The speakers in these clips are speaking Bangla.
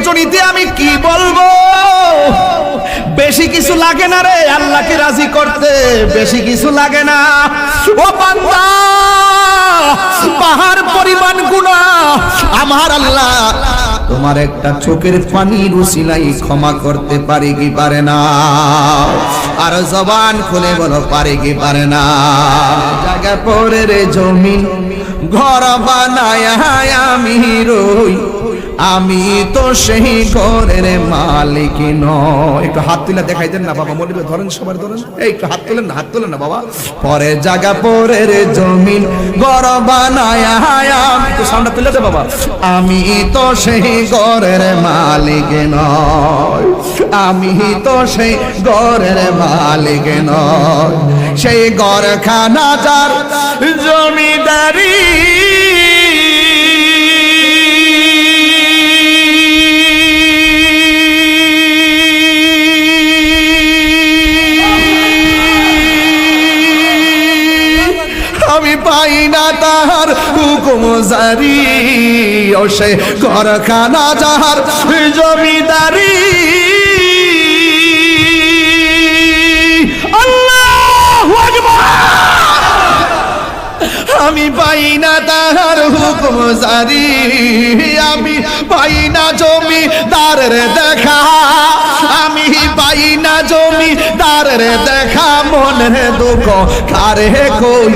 রজনীতে আমি কি বলব? বেশি কিছু লাগে না রে, আল্লাহকে রাজি করতে বেশি কিছু লাগে না। ও বান্দা, পাহাড় পরিমাণ গুণা, আমার আল্লাহ। তোমার একটা চোখের পানির উসিলাই ক্ষমা করতে পারে কি পারে না? আর জবান খুলে বলো, পারে কি পারে না? জায়গা পরে রে জমিন, ঘর বানায় আমি রই। আমি তো সেই ঘরের মালিক নয় একটু হাত তুলে দেখাই দেন না বাবা, মনে ধরেন সবার ধরেন। এই হাত তুলেন না, হাত তুলেন না বাবা। পরে জায়গা পরের জমিন ঘর বানায় একটু সাউন্ডটা তুলে দে বাবা। আমি তো সেই ঘরের মালিক নয় আমি তো সেই ঘরের মালিক নয় সেই ঘর খানা যার জমিদারি। না তাহার হুকুম জারি ও সে ঘরখানা যাহার জমিদারি। আল্লাহ আকবার! আমি পাই না তাহার হুকুম জারি। আমি পাই না জমি দারের দেখা। আমি পাই না জমি দারের দেখা। মনের দুঃখ কারে কই?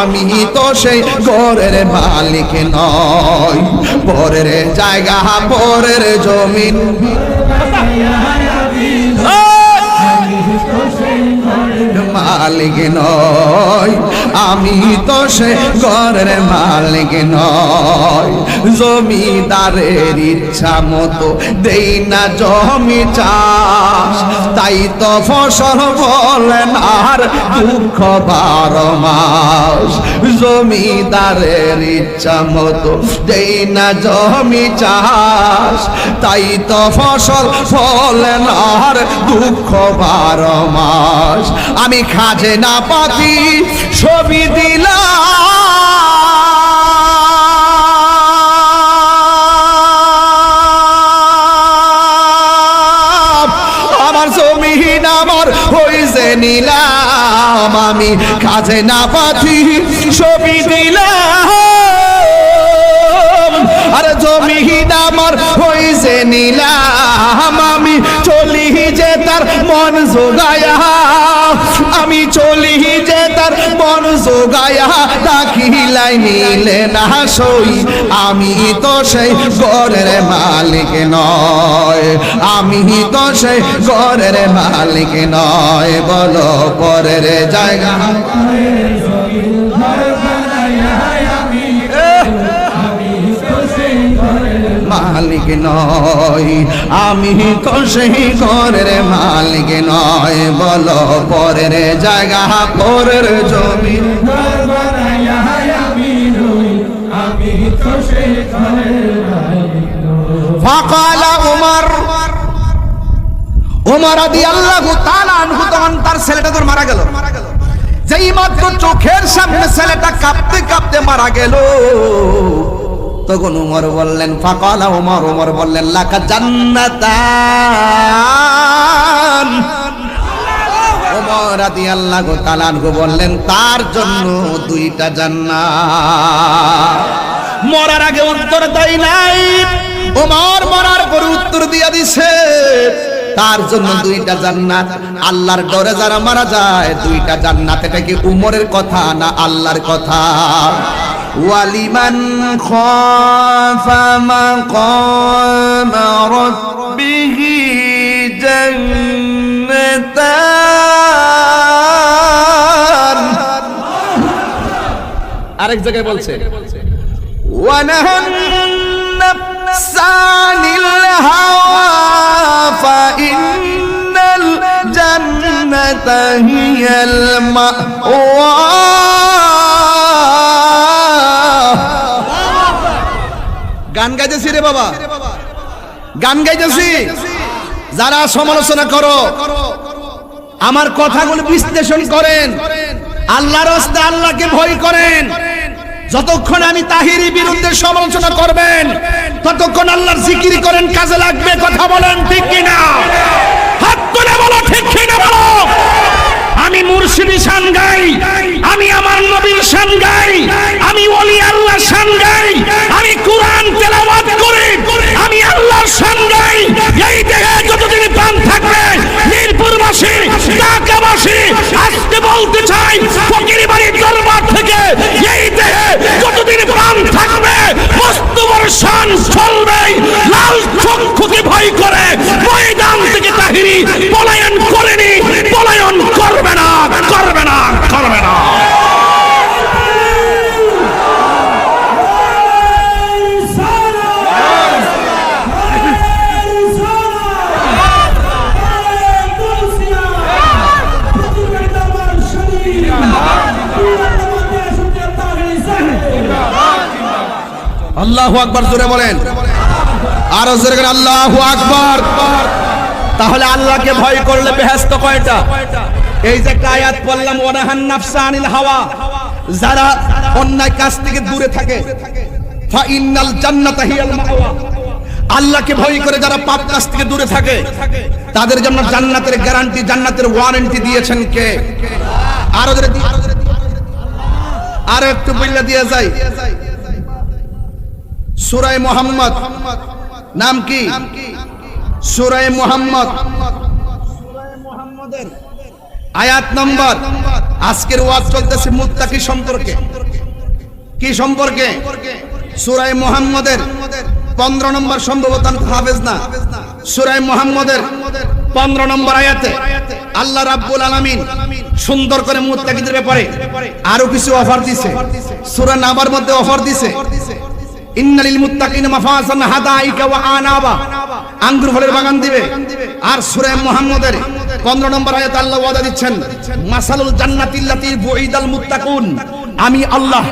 আমি তো সেই ঘরের মালিক নয় পরের জায়গা, পরের জমিন মালিক নয় আমি তো সে ঘরের মালিক নয় জমিদারের ইচ্ছা মতো দেই না জমি চাষ। তাই তো ফসল বলেন আর দুঃখ বারো মাস। জমিদারের ইচ্ছা মতো দেই না জমি চাষ। তাই তো ফসল ফলেন আর দুঃখ বারো মাস। আমি খাজে না পাতি ছবি দিলাম নিলাম আমি। কাজে না পাতি ছবি দিলাম। আর জমিন আমার হইছে নিলাম আমি। চলি যে তার মন জোগায়া। চলি যে তার মন জোগায়া দাখিলাই নিলে না সই। আমি তো সেই ঘরের মালিক নয়। আমি তো সেই ঘরের মালিক নয়। বলো পরের জায়গা মালিক নয় আমি সেই ঘরের মালিক নয় বলো পরের জায়গা, পরের জমি। আনহু তার ছেলেটা মারা গেল। যেই মাত্র চোখের সামনে ছেলেটা কাঁপতে কাঁপতে মারা গেল। তখন উমর বললেন, ফাকালা উমর। উমর বললেন, লাকা তাআলা বললেন, তার জন্য দুইটা জান্নাত। মরার আগে উত্তর দেয় নাই। ওমর মরার পরে উত্তর দিয়া দিছে, তার জন্য দুইটা জান্নাত। আল্লাহর ডরে যারা মারা যায়, দুইটা জান্নাত, এটা কি উমরের কথা না আল্লাহর কথা? ওয়ালিমান খাফা মাকাম রাব্বিহি জান্নাতান। আরেক জায়গায় বলছে। ওয়ানাহান নাফসানিল হাওয়া ফা ইন্নাল জান্নাতা হিয়াল মা গান গাইতেছি রে বাবা। গান গাইতেছি। যারা সমালোচনা করো, আমার কথাগুলো বিশ্লেষণ করেন। আল্লাহর হস্তে আল্লাহকে ভয় করেন। যতক্ষণ আমি তাহিরি বিরুদ্ধে সমালোচনা করবেন, ততক্ষণ আল্লাহর জিকির করেন, কাজে লাগবে কথা বলেন, ঠিক কিনা? হাত তুলে বলো, ঠিক কিনা বলো? আমি মুর্শিদি শান গাই, আমি আমার নবীর শান গাই, আমি ওলি আল্লাহ শান গাই, আমি কোরআন তেলাওয়াত করি, আমি আল্লাহর শান গাই। এই দেহে যতদিন প্রাণ থাকবে, মিরপুরবাসী, ঢাকাবাসী আজকে বলতে চাই ফকির বাড়ির দরবার বলেন। আরও জোরে করে আল্লাহু আকবার। তাহলে আল্লাহকে ভয় করলে বেহেস্ত কয়টা? এই যে একটা আয়াত পড়লাম, ওয়ানাহান নাফসা আনিল হাওয়া। যারা অন্যায় কাজ থেকে দূরে থাকে হিয়াল মাওয়া। আল্লাহকে ভয় করে যারা পাপ থেকে দূরে থাকে, তাদের জন্য জান্নাতের গ্যারান্টি জান্নাতের ওয়ারেন্টি দিয়েছেন কে? আরও আরও একটু বইলা দিয়ে যায় সুরায় মোহাম্মদ। নাম কি? সুরায় মোহাম্মদ। আয়াত নম্বর। আজকের ওয়াজ চলতেছে মুত্তাকি সম্পর্কে। কি সম্পর্কে? সুরায় মোহাম্মদের। পনেরো নম্বর সম্ভবত হাফেজ না। সুরায় মোহাম্মদের। পনেরো নম্বর আয়াতে আল্লাহ রাব্বুল আলামিন সুন্দর করে মুত্তাকিদের ব্যাপারে আরও কিছু অফার দিছে। সূরা নাবার মধ্যে অফার দিছে। ইন্নালিল মুত্তাকিনা মাফাজান হাদাইকা ওয়া আনাবা। আঙ্গুর ফলের বাগান দিবে। আর সূরা মুহাম্মদের 15 নম্বর আয়াতে আল্লাহ ওয়াদা দিচ্ছেন, মাসালুল জান্নাতিল্লাতী বুইদাল মুত্তাকুন। আমি আল্লাহ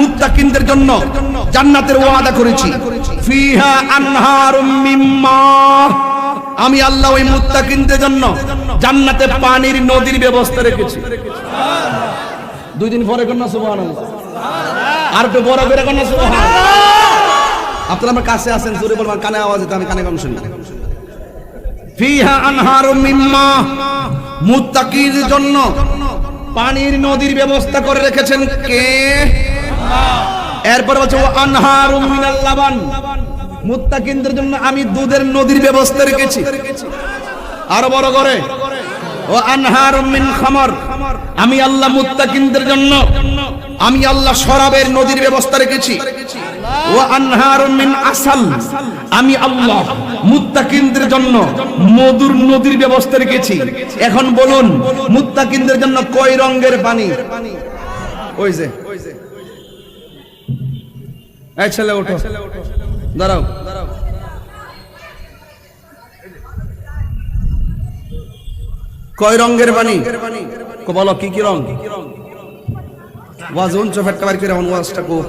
মুত্তাকিনদের জন্য জান্নাতের ওয়াদা করেছি। ফিহা আনহারুম মিম্মা আমি আল্লাহ ওই মুত্তাকিনদের জন্য জান্নাতে পানির নদীর ব্যবস্থা রেখেছি। দুই দিন পরে কন্যা সুবহানাল্লাহ। আর একটু বড় করে সুবহানাল্লাহ। আপনারা আমার কাছে আছেন জোরে বলবেন, কানে আওয়াজ আমি কানে কম শুনি ফিহা আনহারুম মিম্মা, মুত্তাকির জন্য পানির নদীর ব্যবস্থা করে রেখেছেন কে? এরপর বলছে ও আনহারুম মিনাল লাবান। মুত্তাকিনদের জন্য আমি দুধের নদীর ব্যবস্থা রেখেছি। আরও বড় করে ও আনহারুম মিন খামর। আমি আল্লাহ মুত্তাকিনদের জন্য আমি আল্লাহ শরাবের নদীর ব্যবস্থা রেখেছি। ও মিন আসাল। আমি আল্লাহ মুত্তাকিনদের জন্য মধুর নদীর ব্যবস্থা রেখেছি। এখন বলুন, মুত্তাকিনদের জন্য কয় রঙের পানি? ওই যে। এই ছেলে, ওঠো। দাঁড়াও। কয় রঙের পানি? কো বলো, কি কি রং? ওয়াজ উন চো ফটকা করে ওয়াজটা কো।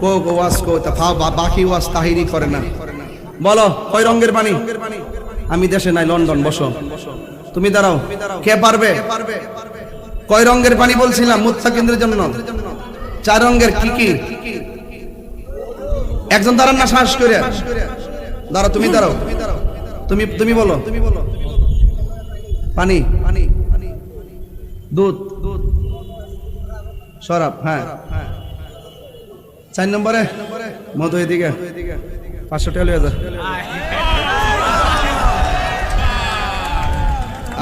কো ওয়াজ কো, তা বাকি ওয়াজ তাহিরি করে না। বলো, কয় রঙের পানি আমি দেশে নাই, লন্ডন, বসো। তুমি দাঁড়াও। কে পারবে? কয় রঙের পানি বলছিলাম, মুত্তাকিনদের জন্য? চার রঙের কি কি? একজন দাঁড়ান না শ্বাস করে। দাঁড়াও, তুমি দাঁড়াও। তুমি তুমি বলো। পানি। দুধ। শরাব হ্যাঁ। চার নম্বরে মধু এদিকে। পাঁচশো টাকা লিয়ে যা।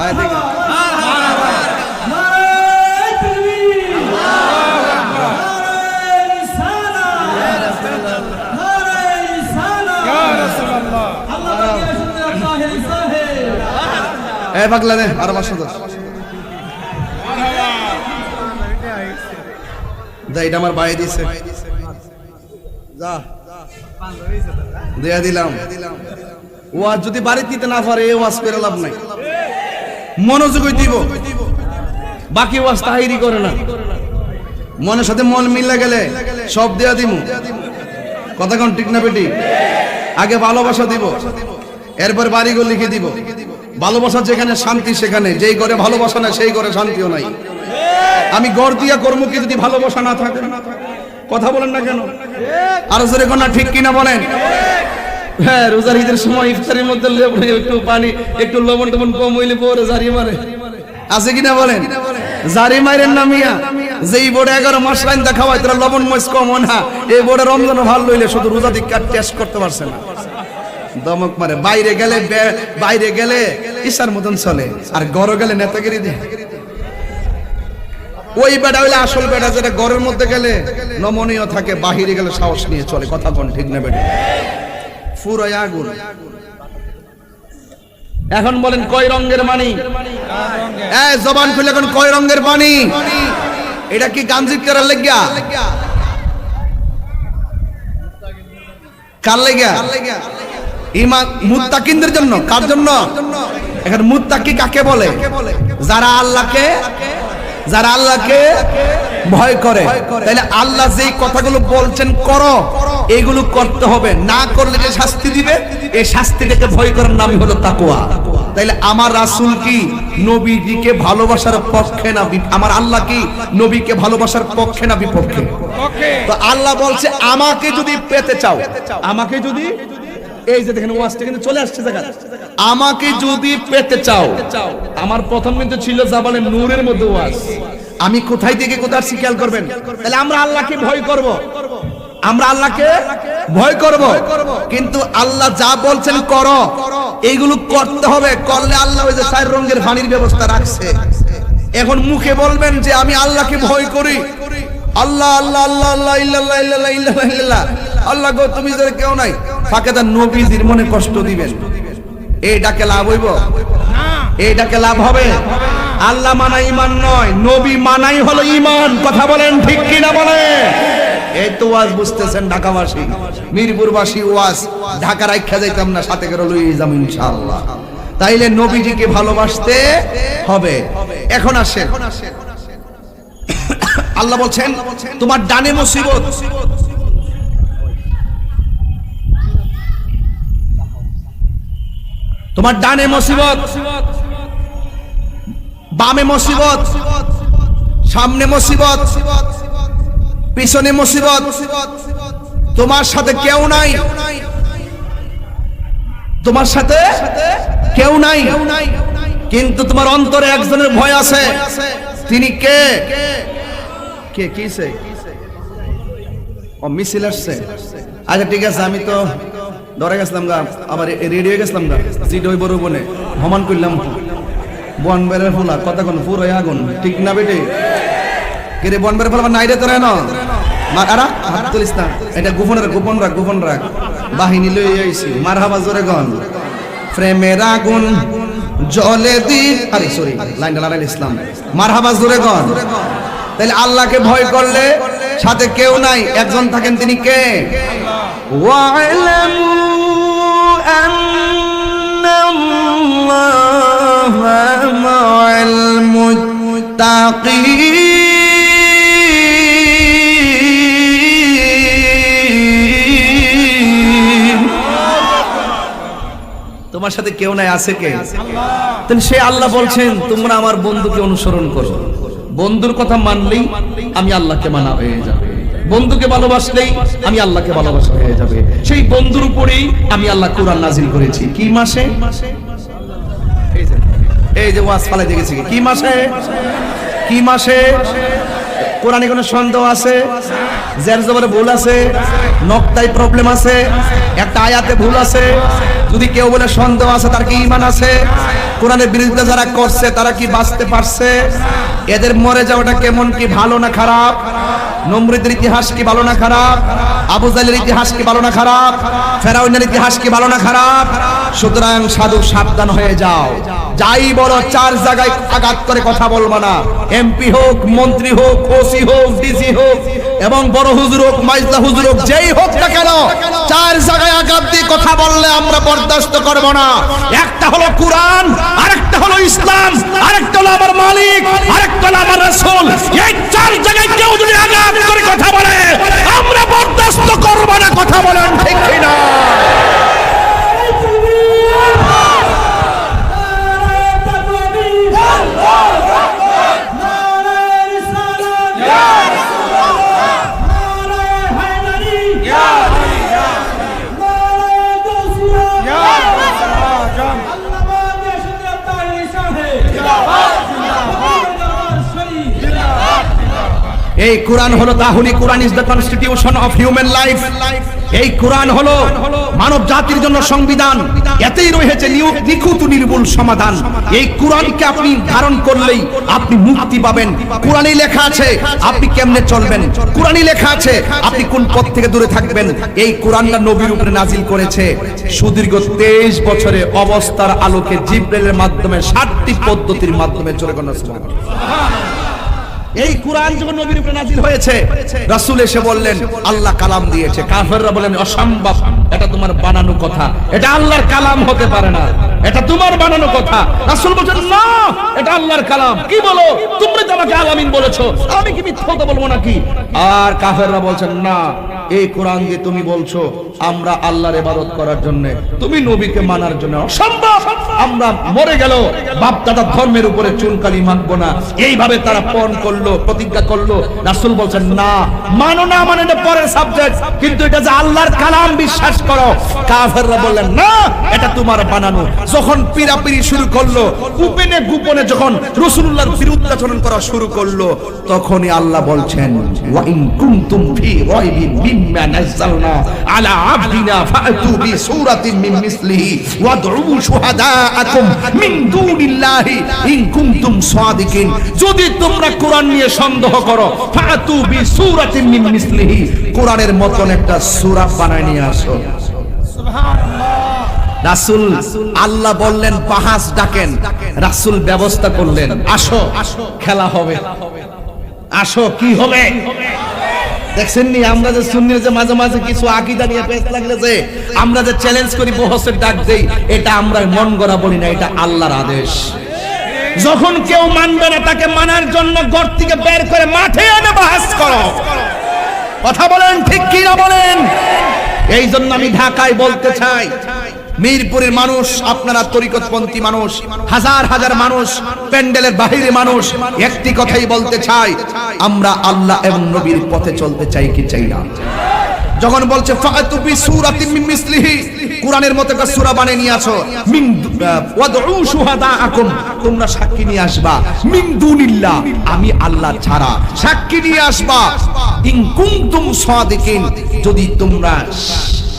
আয় এ পাগলা দে আরও পাঁচশো দশ। এটা আমার বাইরে দিছে। যা। দিলাম। ওয়াজ যদি বাড়ি দিতে না পারে ওয়াজ করে লাভ নাই। মনোযোগই দিব। বাকি ওয়াজ তাহিরি করে না। মনের সাথে মন মিলে গেলে সব দেয়া দিমু। কথা কোন ঠিক না বেটি? আগে ভালোবাসা দিব। এরপর বাড়িগুলো লিখে দিব। ভালোবাসা যেখানে শান্তি, সেখানে। যেই ঘরে ভালোবাসা না সেই ঘরে শান্তিও নাই। আমি গড় দিয়া কর্মকে যদি ভালোবাসা না থাকে? কথা বলেন না কেন? আরও জোরে কোন ঠিক কিনা বলেন? হ্যাঁ রোজার ঈদের সময় ইফতারের মধ্যে একটু পানি, একটু লবণ টবণ কম হইলে পরে জারি মারে। আছে কিনা বলেন? জারি মাইরেন না মিয়া? যেই বোর্ডে এগারো মাস লাইন দেখাওয়াই তারা লবণ মরিচ কম না। এই বোর্ডে রমজান ভালো লইলে শুধু রোজা দিক টেস্ট করতে পারছে না। দমক মারে। বাইরে গেলে বাইরে গেলে ঈশার মতন চলে। আর গড় গেলে নেতাগিরি দিয়ে। ওই বেটা হইলে আসল বেটা যেটা ঘরের মধ্যে গেলে নমনীয় থাকে, বাহিরে গেলে সাহস নিয়ে চলে। কথা কোন ঠিক না বেটা? ফুরয় আগুন। এখন বলেন, কয় রঙের মানি? জবান খুলে এখন কয় রঙের পানি এটা কি গাঞ্জিত করার লেগিয়া? কার লেগিয়া? ইমান মুত্তাকিনদের জন্য কার জন্য? এখন মুত্তাকি কাকে বলে? যারা আল্লাহকে যারা আল্লাহকে ভয় করে। তাহলে আল্লাহ যেই কথাগুলো বলছেন করো। এগুলো করতে হবে। না করলে যে শাস্তি দিবে এই শাস্তিটাকে ভয় করার নামই হলো তাকওয়া। তাইলে আমার রাসূল কি নবীজিকে ভালোবাসার পক্ষে না আমার আল্লাহ কি নবীকে ভালোবাসার পক্ষে না বিপক্ষে? তো আল্লাহ বলছে আমাকে যদি পেতে চাও আমাকে যদি এই যে দেখেন ওয়াজটা কিন্তু চলে আসছে জায়গা আমাকে যদি পেতে চাও। আমার প্রথম কিন্তু ছিল জাবালে নূরের মধ্যে ওয়াজ। আমি কোথায় থেকে কোথায় শিকাল করবেন? তাহলে আমরা আল্লাহকে ভয় করব। আমরা আল্লাহকে ভয় করব। কিন্তু আল্লাহ যা বলছেন করো। এইগুলো করতে হবে করলে আল্লাহ ওই যে চার রঙের পানির ব্যবস্থা রাখছে। এখন মুখে বলবেন যে আমি আল্লাহকে ভয় করি। আল্লাহ আল্লাহ আল্লাহ আল্লাহ ইল্লাল্লাহ ইল্লাল্লাহ ইল্লাল্লাহ। আল্লাহ গো তুমি যদি কেউ নাই ফাঁকে তার নবীজির মনে কষ্ট দিবেন। এইটাকে লাভ হইব? এইটাকে লাভ হবে? আল্লাহ মানা ইমান নয় নবী মানাই হলো ইমান কথা বলেন ঠিক কিনা বলে এই তো ওয়াজ বুঝতেছেন ঢাকাবাসী। মিরপুরবাসী ওয়াজ ঢাকা রাখা যাইতাম না সাথে করে লই যাম ইনশাআল্লাহ। তাইলে নবীজিকে ভালোবাসতে হবে। এখন আসেন। আল্লাহ বলছেন তোমার ডানে মুসিবত তোমার ডানে মুসিবত, বামে মুসিবত, সামনে মুসিবত, পিছনে মুসিবত। তোমার সাথে কেউ নাই। তোমার সাথে কেউ নাই। কিন্তু তোমার অন্তরে একজনের ভয় আছে। তিনি কে? কে? কি সে? ও মিছিল আসছে। আচ্ছা ঠিক আছে, আমি তো ধরা গেছিলাম গা, আবার রেডিও গেছিলাম গা সিট হই বড় বনে ভ্রমণ করলাম বন বেড়ের ফোলা, কথা কোন, ফুর হয়ে আগুন ঠিক না বেটে? কেরে বন বেড়ের ফোলা নাইরে তোরা না? মাকারা হাত তুলিস না, এটা গোপন রাখ গোপন রাখ গোপন রাখ। বাহিনী লই আইছি, মারহাবা জোরে গন। প্রেমের আগুন, জলে দি আরে সরি লাইন লাল ইসলাম। মারহাবা জোরে গন। তাহলে আল্লাহকে ভয় করলে সাথে কেউ নাই, একজন থাকেন তিনি কে? ওয়াইলাম مع المتقين তোমার সাথে কেউ নাই আছে কে তাহলে সে আল্লাহ বলছেন তোমরা আমার বন্ধুকে অনুসরণ করো বন্ধুর কথা মানলেই আমি আল্লাহকে মানা হয়ে যাবে বন্ধুকে ভালোবাসলেই আমি আল্লাহকে ভালোবাসা হয়ে যাবে সেই বন্ধুর উপরেই আমি আল্লাহ কোরআন নাজিল করেছি কি মাসে এই যে- এই যে ওয়াজ ফালাই দেখেছি কি? মাসে? কি মাসে? কোরআনে কোনো সন্দেহ আছে? জের জবরে ভুল আছে? নক্তায় প্রবলেম আছে? একটা আয়াতে ভুল আছে? যদি কেউ বলে সন্দেহ আছে, তার কি ইমান আছে? কোরআনের বিরুদ্ধে যারা করছে, তারা কি বাঁচতে পারছে? এদের মরে যাওয়াটা কেমন কি ভালো না খারাপ? নমরুদের ইতিহাস কি ভালো না খারাপ? আবু জালের ইতিহাস কি ভালো না খারাপ? ফেরাউনের ইতিহাস কি ভালো না খারাপ? সুতরাং সাধু সাবধান হয়ে যাও। যাই বলো, চার জায়গায় আঘাত করে কথা বলব না। এমপি হোক, মন্ত্রী হোক, ওসি হোক, ডিসি হোক এবং বড় হুজুর হোক, মাইজলা হুজুর হোক, যেই হোক না কেন, চার জায়গায় আঘাত দিয়ে কথা বললে আমরা বরদাস্ত করব না। একটা হলো কোরআন, আরেকটা হলো ইসলাম, আরেকটা হলো আমার মালিক, আরেকটা হলো আমার রাসূল। এই চার জায়গায় কেউ যদি আঘাত কোরআন হলো তাহলে কোরআন is the constitution of human life এই কোরআন হলো মানব জাতির জন্য সংবিধান। এতেই রয়েছে নিখুঁত নির্ভুল সমাধান। এই কোরআনকে আপনি ধারণ করলেই আপনি মুক্তি পাবেন। কোরআনই লেখা আছে, আপনি কেমনে চলবেন? কোরআনই লেখা আছে, আপনি কোন পথ থেকে দূরে থাকবেন? এই কোরআনটা নবীর উপরে নাজিল করেছে। সুদীর্ঘ তেইশ বছরে অবস্থার আলোকে জিব্রেলের মাধ্যমে ষাটটি পদ্ধতির মাধ্যমে চলে গেল এই কোরআন যখন নবীর উপরে নাজিল হয়েছে, রাসূল এসে বললেন, আল্লাহ কালাম দিয়েছে। কাফেররা বলেন অসম্ভব, এটা তোমার বানানো কথা। এটা আল্লাহর কালাম হতে পারে না। এটা তোমার বানানো কথা। রাসূল বলেন না, এটা আল্লাহর কালাম। কি বলো? তুমি তো আমাকে আলামিন বলেছ, আমি কি মিথ্যা কথা বলব নাকি? আর কাফেররা বলছেন, না এই কোরআন দিয়ে তুমি বলছো, আমরা আল্লাহর ইবাদত করার জন্য। তুমি নবীকে মানার জন্য অসম্ভব। আমরা মরে গেল বাপ দাদা ধর্মের উপরে চুনকালি মাখবো না। এইভাবে তারা পণ করল, প্রতিজ্ঞা করল। রাসূল বলছেন, না, মানো না মানে এটা পরের সাবজেক্ট কিন্তু এটা যে আল্লাহর কালাম, বিশ্বাস করো। কাফেররা বললেন, না, এটা তোমার বানানো। যখন পিরাপিরি শুরু করল, গোপনে গোপনে যখন রাসূলুল্লাহর বিরুদ্ধাচরণ করা শুরু করল, তখনই আল্লাহ বলছেন, ওয়া ইন কুনতুম ফি রাইবিন মিম্মা নাযালনা আলা আবদিনা ফাতু বি সূরাতিন মিন মিসলিহি ওয়াদউ শুহাদাআকুম মিন দুনিল্লাহি ইন কুনতুম সাদিকিন। যদি তোমরা কোরআন নিয়ে সন্দেহ করো ফাতু মিন মিসলিহি কোরআনের মতন একটা সূরা বানায় নিয়ে আসো। রাসূল আল্লাহ বললেন বাহাস ডাকেন। রাসূল ব্যবস্থা করলেন আসো আসো। খেলা হবে। আসো কি হবে? আমরা যে যে মাঝে মাঝে কিছু যে আমরা যে চ্যালেঞ্জ করি এটা আমরা মন গড়া বলি না, এটা আল্লাহর আদেশ। যখন কেউ মানবে না, তাকে মানার জন্য ঘর থেকে বের করে মাঠে কথা বলেন, ঠিক কিনা বলেন? এই জন্য আমি ঢাকায় বলতে চাই মিরপুরের মানুষ, আপনারা তরিকতপন্থী মানুষ, হাজার হাজার মানুষ, প্যান্ডেলের বাহিরে মানুষ, একটি কথাই বলতে চাই, আমরা আল্লাহ এবং নবীর পথে চলতে চাই কি চাই না? যখন বলছে ফাতু বি সূরাতিন মিন মিসলিহি, কোরআনের মতো একটা সূরা বানিয়ে নিয়ে আসো, মিন ওয়াদউ শুহাদাআকুম, তোমরা সাক্ষী নিয়ে আসবা, মিন দুনিল্লাহ, আমি আল্লাহ ছাড়া সাক্ষী নিয়ে আসবা। ইন কুনতুম সাদিকিন, যদি তোমরা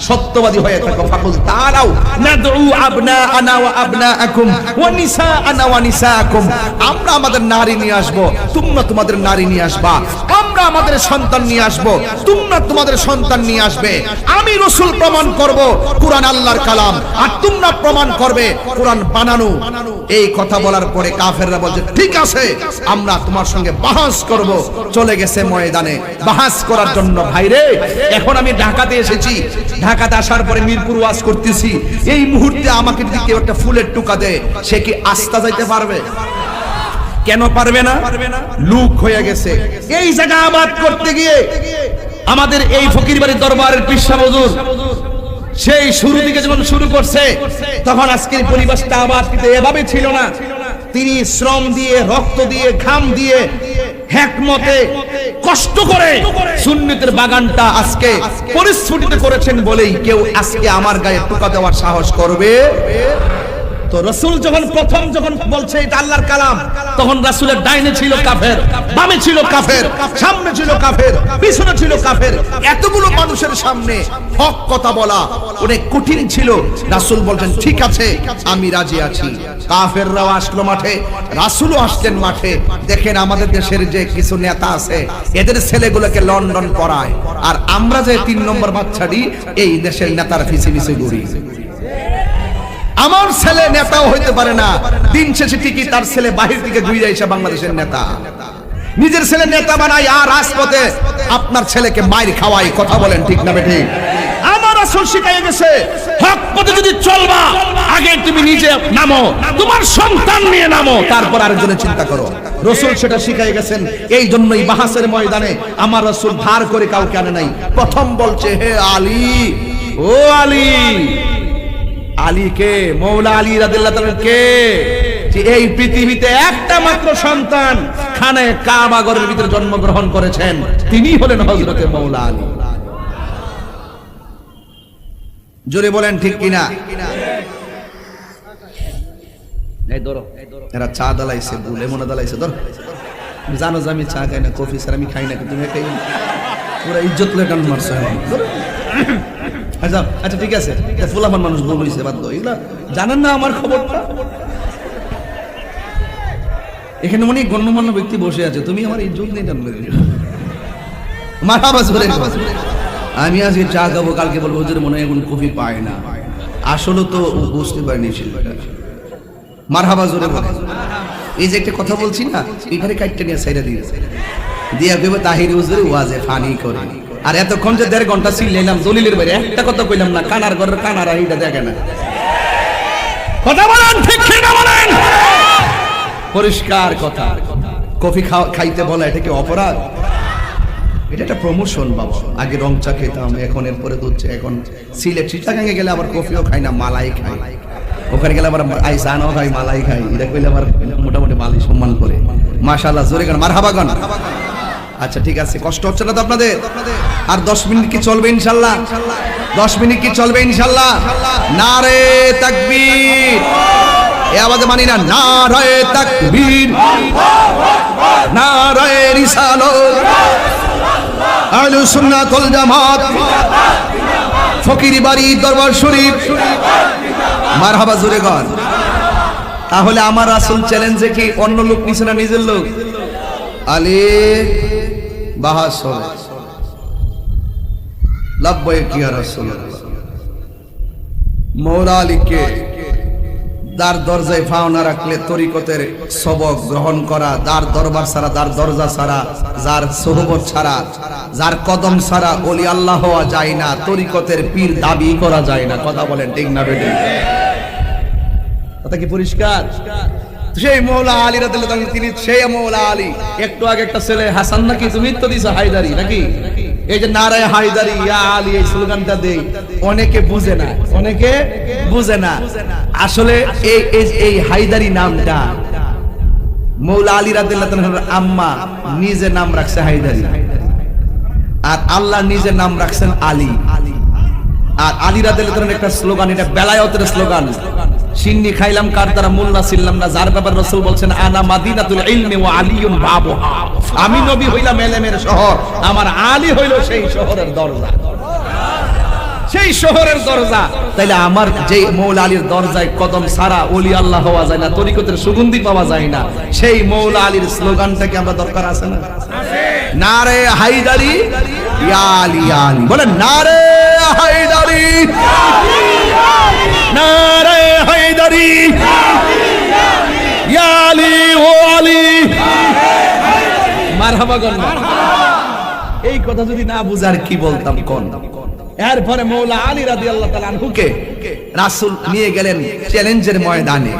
সত্যবাদী হয়ে থাকো, ফাকুল তারাও নাদউ আবনাআনা ওয়া আবনাআকুম ওয়া নিসাআনা ওয়া নিসাআকুম। আমরা আমাদের নারী নিয়ে আসব, তোমরা তোমাদের নারী নিয়ে আসবা। আমরা আমাদের সন্তান নিয়ে আসব, তোমরা তোমাদের সন্তান নিয়ে আসবে। আমি রসুল প্রমাণ করব, কুরআন আল্লাহর কালাম। আর তোমরা প্রমাণ করবে, কোরআন বানানো। এই কথা বলার পরে কাফেররা বলছে, ঠিক আছে, আমরা তোমার সঙ্গে বাহাস করব। চলে গেছে ময়দানে। বাহাস করার জন্য, ভাইরে, এখন আমি ঢাকাতে এসেছি। ঢাকাতে আসার পরে মিরপুর ওয়াজ করতেছি। এই মুহূর্তে আমাকে যদি কেউ একটা ফুলের টুকা দেয়, সে কি আস্থা যাইতে পারবে? কেন পারবে না? লুক হয়ে গেছে। এই জায়গা আবাদ করতে গিয়ে আমাদের এই ফকির বাড়ির দরবারের পিসা মজুর সেই শুরু দিকে যখন শুরু করছে, তখন আজকের পরিবেশটা আবার কিন্তু এভাবে ছিল না। তিনি শ্রম দিয়ে, রক্ত দিয়ে, ঘাম দিয়ে হ্যাকমতে কষ্ট করে সুন্নিতের বাগানটা আজকে পরিস্ফুটিত করেছেন বলেই কেউ আজকে আমার গায়ে টোকা দেওয়ার সাহস করবে। তো রসুল যখন প্রথম যখন বলছে এটা আল্লাহর কালাম, তখন রাসূলের ডাইনে ছিল কাফের, বামে ছিল কাফের, সামনে ছিল কাফের, পিছনে ছিল কাফের। এতগুলো মানুষের সামনে হক কথা বলা অনেক কঠিন ছিল। রাসূল বলছেন ঠিক আছে, আমি রাজি আছি। কাফেররাও আসলো মাঠে, রাসূলও আসলেন মাঠে। দেখেন আমাদের দেশের যে কিছু নেতা আছে, এদের ছেলেগুলোকে লন্ডন পড়ায় আর আমরা যে তিন নম্বর বাচ্চাটি, এই দেশের নেতার ফিসে ফিসে ঘুরি। আমার ছেলে নেতাও হইতে পারে না। দিন শেষে ঠিকই তার ছেলে বাহির থেকে ঘুরে এসে বাংলাদেশের নেতা। নিজের ছেলে নেতা বানাই আর রাজপথে আপনার ছেলেকে মায়ের খাওয়াই কথা বলেন ঠিক না ঠিক আমার শিখাই গেছে যদি চলবা, আগে তুমি নিজে নামো, তোমার সন্তান নিয়ে নামো, তারপর চিন্তা করো। রসুল সেটা শিখাই এই জন্যই বাহাসের ময়দানে আমার রসুল করে কাউকে আনে নাই। প্রথম বলছে, হে আলী, ও আলী আলী কে? মৌলা আলী রাদিল্লাহ কে? এই পৃথিবীতে একটা মাত্র সন্তান খানে কাবাগরের ভিতরে জন্মগ্রহণ করেছেন তিনি হলেন হযরতে মৌলা আলী। জোরে বলেন ঠিক কিনা? এরা চা দালাইছে বুলে মনে দালাইছে ধর। জানো যে আমি চা খাই না, কফি স্যার আমি খাই না, কিন্তু পুরো ইজ্জত লে টান মারছো। আচ্ছা আচ্ছা ঠিক আছে। ফুলাফান মানুষ ভুল হয়েছে বাধ্য এগুলা জানেন না আমার খবরটা? এখানে অনেক গণ্যমান্য ব্যক্তি বসে আছে। তুমি আমার ইজ্জত নিয়ে টান মেরে দিও। মারাবাস করে আমি আজকে চা খাব, কালকে বলব, হুজুর মনে হয় এখন কফি পায় না। আসলে তো বুঝতে পারেনি শিল্পটা মারহাবা জোরে এই যে একটা কথা বলছি না, এখানে কাইটটা নিয়ে সাইডা দিয়ে দিয়া তাহির ওয়াজে ফানি করে। আর এতক্ষণ যে দেড় ঘণ্টা ছিলাম দলিলের বাইরে একটা কথা কইলাম না, কানার ঘরের কানারা এইটা দেখে না। কথা বলেন, ঠিক না বলেন? পরিষ্কার কথা। কফি খাইতে বলা এটা কি অপরাধ? এটা একটা প্রমোশন বাবা। আগে রং চা খেতাম, এখন এরপরে দুধ এখন সিলেট চিটাগাঙ্গে গেলে আবার কফিও খাই না, মালাই খাই। ওখানে গেলে আবার আই সানও খাই, মালাই খাই। এটা কইলে আবার মোটামুটি মালাই সম্মান করে। মাশাআল্লাহ, জোরে গান, মারহাবা গান। আচ্ছা ঠিক আছে, কষ্ট হচ্ছে না তো আপনাদের? আর দশ মিনিট কি চলবে ইনশাল্লাহ? দশ মিনিট কি চলবে ইনশাল্লাহ? না রে তাকবীর। এ আওয়াজে মানি না না রে তাকবীর। না রে রিসালত। আহলু সুন্নাত ওয়াল জামাত। ফকিরি বাড়ি, দরবার শরীফ। মারহাবা জোরে গন তাহলে আমার আসল চ্যালেঞ্জে কি অন্য লোক নিছে না নিজের লোক? আলী বাহাস হবে দরজায় ফাওনা রাখলে তরিকতের সবক গ্রহণ করা, দার দরবার ছাড়া, দার দরজা ছাড়া, যার সোহবত ছাড়া, যার কদম ছাড়া ওলি আল্লাহ হওয়া যায় না, তরিকতের পীর দাবি করা যায় না। কথা বলেন ঠিক না বেটে কথা কি পরিষ্কার? সেই মৌলা আলী তাআলা তিনি সেই মৌলা আলী। একটু আগে একটা ছেলে, হাসান নাকি, তুমি তো দিছো হায়দারি, নাকি? এই যে নারায় হায়দারি, ইয়া আলী, এই স্লোগানটা দেই। অনেকে বুঝে না, অনেকে বুঝে না। আসলে এই, এই- হায়দারি নামটা মৌলা আলী তাআলার আম্মা নিজে নাম রাখছে হায়দারি। আর আল্লাহ নিজে নাম রাখছেন আলী। আর আলী তাআলার একটা স্লোগান, এটা বেলায়েতের স্লোগান। সিন্নি খাইলাম, কার দ্বারা মোল্লা ছিলাম না? যার ব্যাপার রাসূল বলছেন, আনা মাদিনাতুল ইলমি ওয়া আলিয়ুন বাবুহা। আমি নবী হইলাম এলেমের শহর, আমার আলী হইল সেই শহরের দরজা। সেই শহরের দরজা। তাইলে আমার যে মৌলা আলীর দরজায় কদম সারা ওলি আল্লাহ হওয়া যায় না, তরিকতের সুগন্ধি পাওয়া যায় না, সেই মৌলা আলীর স্লোগানটাকে আমরা দরকার আছে না? নারে হাইদারি ইয়া আলী ইয়া আলী। নারে হাইদারি নারে এই কথা যদি না বুঝার কি বলতাম কোন? এরপরে মৌলা আলী রাদি আল্লাহ রাসূল নিয়ে গেলেন চ্যালেঞ্জের ময়দানে।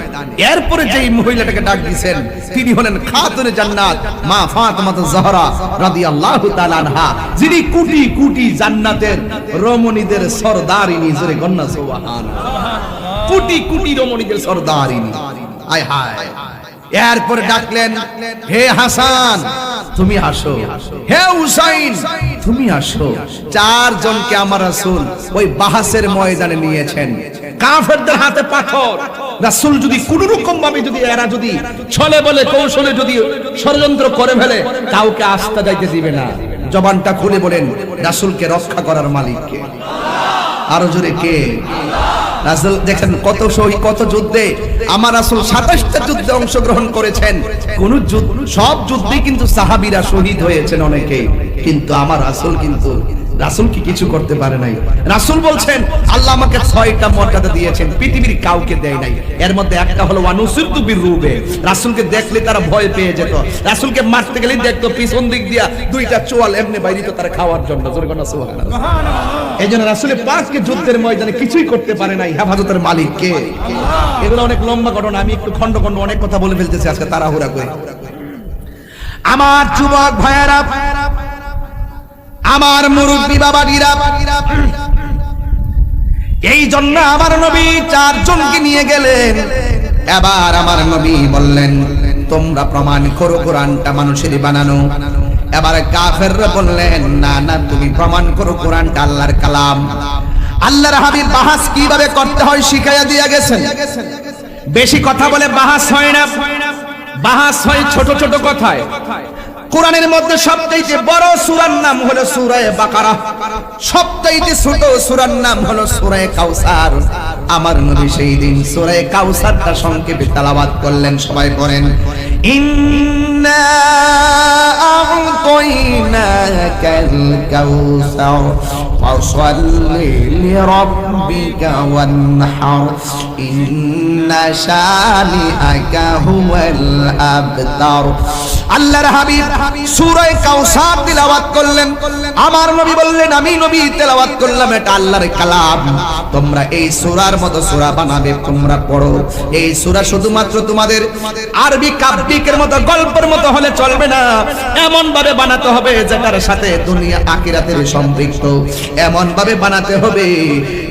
এরপরে যেই মহিলাটাকে ডাক দিয়েছেন তিনি হলেন খাতুনে জান্নাত, মা ফাতেমা জাহরা রাদিয়াল্লাহু তাআলা আনহা, যিনি কোটি কোটি জান্নাতের রমণীদের সরদারিনী জোরে সুবহানাল্লাহ। কোটি কোটি রমণীদের সরদারিনী। আয় হায়। এরপরে ডাকলেন, হে হাসান, তুমি আসো। হে হুসাইন, তুমি আসো। চারজনকে আমার রাসূল ওই বাহাসের ময়দানে নিয়েছেন। কাফেরদের হাতে পাথর। রাসূল যদি কোন রকম ভাবে যদি এরা যদি ছলে বলে, কৌশলে যদি ষড়যন্ত্র করে ফেলে, কাউকে আস্থা যাইতে দিবে না। জবানটা খুলে বলেন, রাসূলকে রক্ষা করার মালিককে। আরও জোরে কে? রাসূল দেখেন কত শহীদ, কত যুদ্ধে। আমার রাসুল সাতাশটা যুদ্ধে অংশগ্রহণ করেছেন। কোন সব যুদ্ধে কিন্তু সাহাবিরা শহীদ হয়েছেন অনেকেই কিন্তু আমার রাসুল কিন্তু রাসূল কি কিছু করতে পারে নাই? রাসূল বলছেন আল্লাহ আমাকে ছয়টা মর্যাদা দিয়েছেন পৃথিবীর কাউকে দেয় নাই। এর মধ্যে একটা হলো ওয়ানুসিরতু বিরুবে রাসূলকে দেখলে তারা ভয় পেয়ে যেত। রাসূলকে মারতে গেলেই দেখতো পিছন দিক দিয়া দুইটা চোয়াল এমনি বাইরে তো তারা খাওয়ার জন্য। সুবহানাল্লাহ। এই জন্য রাসুলের পাঁচকে যুদ্ধের ময়দানে কিছুই করতে পারে নাই। হেফাজতের মালিক কে? এগুলো অনেক লম্বা ঘটনা আমি একটু খন্ড খন্ড অনেক কথা বলে ফেলতেছি আজকে তারা তাড়াহুড়া করে। আমার যুবক ভাইয়েরা আমার মুরব্বী বাবাজিরা, এই জন্য আমার নবী চারজনকে নিয়ে গেলেন। এবার আমার নবী বললেন, তোমরা প্রমাণ করো কোরআনটা মানুষেরই বানানো। এবার কাফেররা বললেন, না না, তুমি প্রমাণ করো কোরআনটা আল্লাহর কালাম। আল্লাহর হাবিব বাহাস কীভাবে করতে হয় শিখাইয়া দিয়া গেছেন। বেশি কথা বলে বাহাস হয় না। বাহাস হয় ছোট ছোট কথায়। কোরআনের মধ্যে সবচাইতে বড় সুরার নাম হলো সুরায় বাকারা। সবচাইতে ছোট সুরার নাম হলো সুরায় কাউসার। আমার নবী সেই দিন সুরায় কাউসারটা সংক্ষেপে তালাবাদ করলেন, সবাই পড়েন ইন্না আ'তাইনাকাল কাউসার ফাসাল্লি লিরাব্বিকা ওয়ানহার ইন্না শানিআকা হুয়াল আবতার আল্লাহর হাবিব সূরা কাউসার তেলাওয়াত করলেন। আমার নবী বললেন, আমি নবী, তেলাওয়াত করলাম, এটা আল্লাহর কালাম। তোমরা এই সূরার মতো সূরা বানাবে, তোমরা পড়ো। এই সূরা শুধুমাত্র তোমাদের আরবি কাব্যিকের মতো, গল্পের মতো হলে চলবে না। এমন ভাবে বানাতে হবে যেটার সাথে দুনিয়া আখিরাতের সম্পৃক্ত। এমন ভাবে বানাতে হবে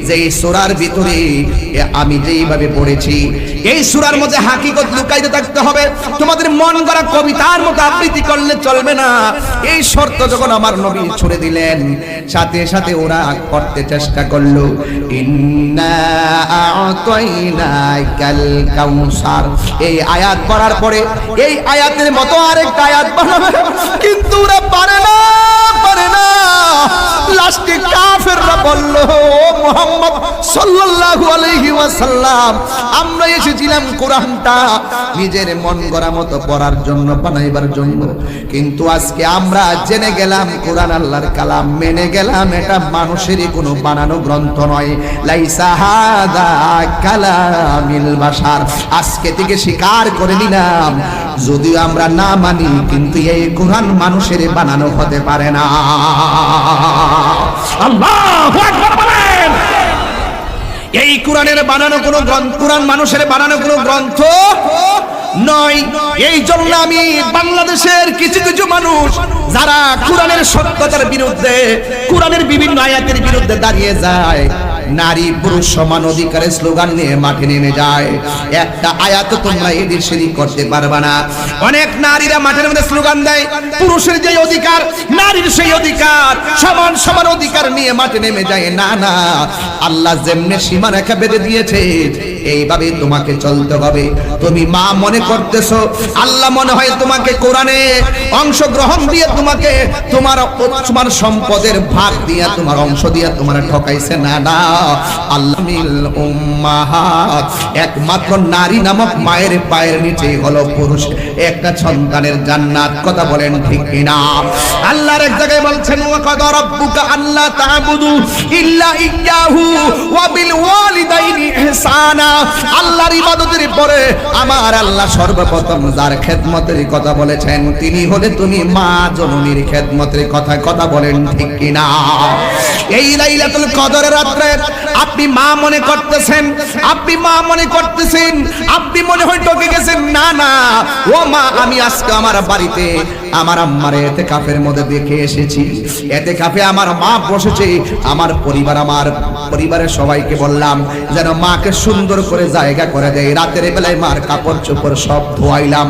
যে এই সূরার ভিতরে আমি যেইভাবে পড়েছি। এই সূরার মধ্যে হাকিকত লুকাইতে থাকতে হবে। তোমাদের মন গড়া কবিতার মতো আবৃত্তি করলে চলবে না। এই শর্ত যখন আমার নবী ছুড়ে দিলেন, সাথে সাথে ওরা করতে চেষ্টা করল, ইন্না আ'তাইনাকাল কাউসার। এই আয়াত পড়ার পরে এই আয়াতের মতো আরেকটা আয়াত বানাবে। কিন্তু ওরা পারে না পারে না। লাস্টে কাফেররা বলল, ও মুহাম্মদ সাল্লাল্লাহু আলাইহি ওয়াসাল্লাম, আমরা এসেছিলাম কোরআনটা নিজের মন গড়া মতো পড়ার জন্য, বানাইবার জন্য। কিন্তু আজকে আমরা জেনে গেলাম, কোরআন আল্লাহর কালাম মেনে গেলাম, এটা মানুষেরই কোনো বানানো গ্রন্থ নয়। লাইসা হাদা কালামিল বাশার। আজকে থেকে স্বীকার করে নিলাম যদিও আমরা না মানি, কিন্তু এই কোরআন মানুষের বানানো হতে পারে না। আল্লাহু এই কোরআনের বানানো কোন গ্রন্থ, কোরআন মানুষের বানানো কোন গ্রন্থ নয়। এই জন্য আমি বাংলাদেশের কিছু কিছু মানুষ যারা কোরআনের সত্যতার বিরুদ্ধে, কোরআনের বিভিন্ন আয়াতের বিরুদ্ধে দাঁড়িয়ে যায় নারী পুরুষ সমান অধিকারের স্লোগান নিয়ে মাঠে নেমে যায়। একটা আয়াত তোমরা এদের সেদিক করতে পারবে না। অনেক নারীরা মাঠের মধ্যে স্লোগান দেয়, পুরুষের যে অধিকার, নারীর সেই অধিকার, সমান সমান অধিকার নিয়ে মাঠে নেমে যায়। না না, আল্লাহ যেমনি সীমারেখা বেঁধে দিয়েছে এইভাবে তোমাকে চলতে হবে। তুমি মা মনে করতেছো, আল্লাহ মনে হয় তোমাকে কোরআনে অংশগ্রহণ দিয়ে তোমাকে তোমার তোমার সম্পদের ভাগ দিয়া, তোমার অংশ দিয়া তোমার ঠকাইছে। না না আল্লাহ উম্মাহাত একমাত্র নারী নামক মায়ের পায়ের নিচে হলো পুরুষ, একটা সন্তানের জান্নাত, কথা বলেন ঠিক কিনা? আল্লাহর এক জায়গায় বলছেন ওয়া কদ রাব্বুকা আল্লাহ তা'বুদু ইল্লা ইয়াহু, ওয়া বিল ওয়ালিদাইনি ইহসানা। আল্লাহর ইবাদতের পরে আমার আল্লাহ সর্বপ্রথম যার খেদমতের কথা বলেছেন, তিনি হলে তুমি মা জননীর খেদমতের কথা কথা বলেন ঠিক কিনা? এই লাইলাতুল কদরের রাত্রে আপনি মা মনে করতেছেন, আপনি মা মনে করতেছেন, আপনি মনে হয় টকে গেছেন। না না, ও মা, আমি আজকে আমার বাড়িতে আমার আম্মার, এতে কাফের মধ্যে দেখে এসেছি। এতে কাফে আমার মা বসেছে। আমার পরিবার আমার, পরিবারের সবাইকে বললাম, যেন মাকে সুন্দর করে জায়গা করে দেয়। রাতের বেলায় মার কাপড় চোপড় সব ধোয়াইলাম,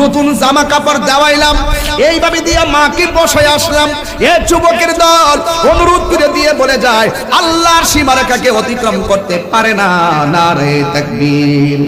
নতুন জামা কাপড় দেওয়াইলাম। এইভাবে দিয়ে মাকে বসায় আসলাম। এ যুবকের দল অনুরোধ করে দিয়ে বলে যায়, আল্লাহর সীমারেখাকে অতিক্রম করতে পারে না না রে তাকবীর।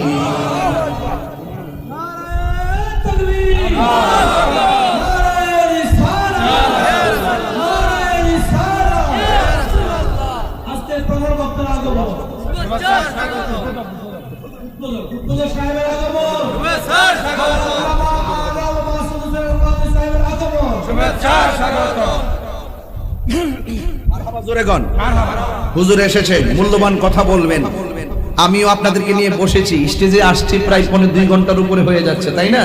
হুজুর এসেছেন, মূল্যবান কথা বলবেন। আমিও আপনাদেরকে নিয়ে বসেছি, স্টেজে আসছি, প্রায় পনেরো দুই ঘণ্টার উপরে হয়ে যাচ্ছে, তাই না?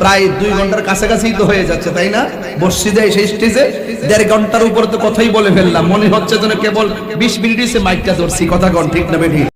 প্রায় দুই ঘণ্টার কাছাকাছি তো হয়ে যাচ্ছে, তাই না? বসছি যাই সেই স্টেজে, দেড় ঘণ্টার উপরে তো কথাই বলে ফেললাম। মনে হচ্ছে যেন কেবল বিশ মিনিট মাইকটা ধরছি, কথা কন, ঠিক না, বেঠিক?